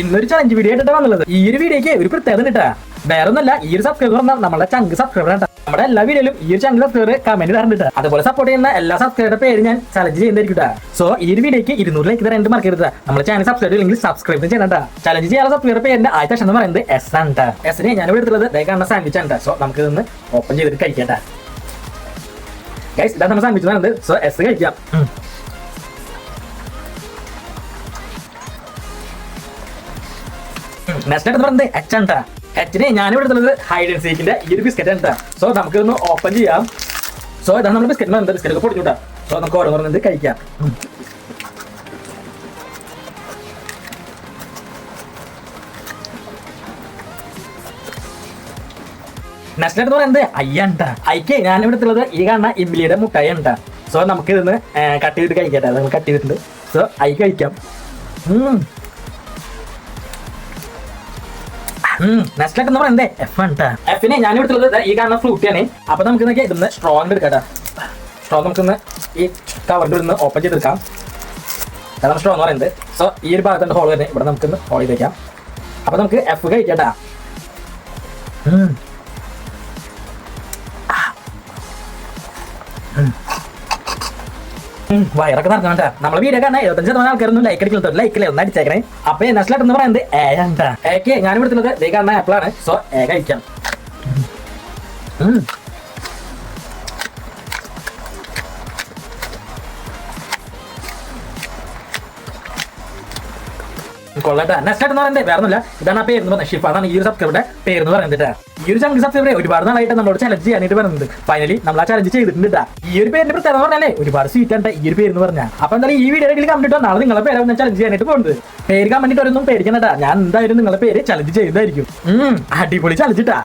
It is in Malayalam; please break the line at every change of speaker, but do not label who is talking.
ഇന്നൊരു ചലഞ്ച് വീഡിയോ ആയിട്ട് വന്നുള്ളത് ഈ ഒരു വീഡിയോക്ക് ഒരു പ്രത്യേകത കിട്ടാ. വേറെ ഒന്നല്ല ഈ ഒരു സബ്സ്ക്രൈബർ പറഞ്ഞാൽ നമ്മുടെ ചങ്ക് സബ്സ്ക്രൈബർ ആണ് നമ്മുടെ എല്ലാ വീഡിയോയിലും ഈ ഒരു ചങ്ക് സബ്സ്ക്രൈബർ കമന്റ് തരണ്ടിട്ട് അതുപോലെ സപ്പോർട്ട് ചെയ്യുന്ന എല്ലാ സബ്സ്ക്രൈബറുടെ പേര് ഞാൻ ചലഞ്ച് ചെയ്യുന്നതായിരിക്കും സോ ഈ ഒരു വീഡിയോക്ക് ഇരുന്നൂറ് ലൈക്ക് തരാൻ മറക്കരുത് നമ്മുടെ ചാനൽ സബ്സ്ക്രൈബ് ചെയ്യില്ലെങ്കിൽ സബ്സ്ക്രൈബ് ചെയ്യണ്ട ചലഞ്ച് ചെയ്യാൻ സബ്സ്ക്രൈബർ പേരിന്റെ ആദ്യത്തെ എന്ന് പറയുന്നത് എസ് ആണ്. എസിനെ ഞാൻ ഇവിടെ എടുത്തുള്ളത് ദേ കാണുന്ന സാൻഡ്വിച്ച് ആണ് സോ നമുക്ക് ഇതൊന്ന് ഓപ്പൺ ചെയ്തിട്ട് കഴിക്കട്ടെ ഇതാണ് നമ്മൾ സാൻഡ്വിച്ച് സോ എസ് കഴിക്കാം. നെക്സ്റ്റ് എന്ന് പറയുന്നത് എച്ച് ആണ് എച്ചിനെ ഞാൻ ഇവിടെ എടുത്തുള്ളത് ഹൈഡ് ആൻഡ് സീക്കിന്റെ ഈ ഒരു ബിസ്ക്കറ്റ് ആണ് സോ നമുക്ക് ഇതൊന്ന് ഓപ്പൺ ചെയ്യാം. സോ ഇതാണ് നമ്മുടെ ബിസ്ക്കറ്റ് എന്താ ബിസ്ക്കറ്റ് ഒക്കെ പൊടിച്ചുട്ടാ സോ നമുക്ക് ഓരോന്ന് കഴിക്കാം. നെക്സ്റ്റ് എന്ന് പറയുന്നത് അയ്യണ്ട ഐക്ക് ഞാൻ ഇവിടെ ഉള്ളത് ഈ കാണുന്ന ഇമ്മിലിയുടെ മുട്ടായി ഉണ്ട് സോ നമുക്ക് ഇതൊന്ന് കട്ട് ചെയ്തിട്ട് കഴിക്കട്ടെ നമ്മൾ കട്ട് ചെയ്തിട്ടുണ്ട്. സോ ഐ കഴിക്കാം. നെക്സ്റ്റ് എന്ന് പറയുന്നത് എഫ് ആണ് എഫിനെ ഞാൻ എടുത്തുള്ളത് ഈ കാണുന്ന ഫ്രൂട്ടി ആണ് അപ്പൊ നമുക്ക് നോക്കിയാൽ ഇതൊന്ന് സ്ട്രോങ് എടുക്കാം സ്ട്രോങ് നമുക്കൊന്ന് ഈ കവറിന്റെ ഒന്ന് ഓപ്പൺ ചെയ്തെടുക്കാം. അതാണ് സ്ട്രോങ് പറയുന്നത്. സോ ഈ ഒരു ഭാഗത്തുണ്ട് ഹോൾ തന്നെ ഇവിടെ നമുക്കൊന്ന് ഹോൾ ചെയ്തേക്കാം. അപ്പൊ നമുക്ക് എഫ് കഴിക്കട്ടാ ഉം. വയറൊക്കെ നടക്കണ്ട നമ്മളെ വീഡിയോ കാണാൻ എഴുപത്തഞ്ച് ശതമാനം ആൾക്കാരൊന്നും ലൈക്ക് അടിക്കുന്നുണ്ട് ലൈക്ക് ഒന്ന് അടിച്ചേക്കണേ. അപ്പൊ നെക്സ്റ്റ് എന്ന് പറയുന്നത് ഏക്ക് ഞാൻ എടുത്തുള്ളത് ദേ കാണുന്ന ആപ്പിളാണ് സോ ഏ കഴിക്കാം. കൊള്ളട്ടെ നെക്സ്റ്റ് എന്ന് പറയുന്നത് വേറെ ഒന്നുമില്ല ഇതാണ് ആ പേര് എന്ന് പറഞ്ഞത്. ഷിഫ അതാണ് ഈ ഒരു സബ്സ്ക്രൈബറുടെ പേര് എന്ന് പറയുന്നത് ഈ ഒരു ചങ്ക് സബ്സ്ക്രൈബറെ ഒരുപാട് നാളായിട്ട് നമ്മളോട് ചലഞ്ച് ചെയ്യാനായിട്ട് പറയുന്നത് ഫൈനലി നമ്മൾ ആ ചലഞ്ച് ചെയ്തിട്ടുണ്ട് ട്ടാ. ഈ ഒരു പേരിന്റെ പ്രത്യേകത പറഞ്ഞാലേ ഒരുപാട് സ്വീറ്റ് ആണ് ഈ ഒരു പേര് എന്ന് പറഞ്ഞാൽ അപ്പൊ എന്തായാലും ഈ വീഡിയോ കണ്ടിട്ട് നാളെ നിങ്ങളെ പേര് ഞാൻ ചലഞ്ച് ചെയ്യാനായിട്ട് പോകുന്നത് പേര് കമന്റ് ഒന്നും പേടിക്കണട്ടാ ഞാൻ എന്തായാലും നിങ്ങളെ പേര് ചലഞ്ച് ചെയ്തായിരിക്കും അടിപൊളി ചലഞ്ച് ട്ടാ.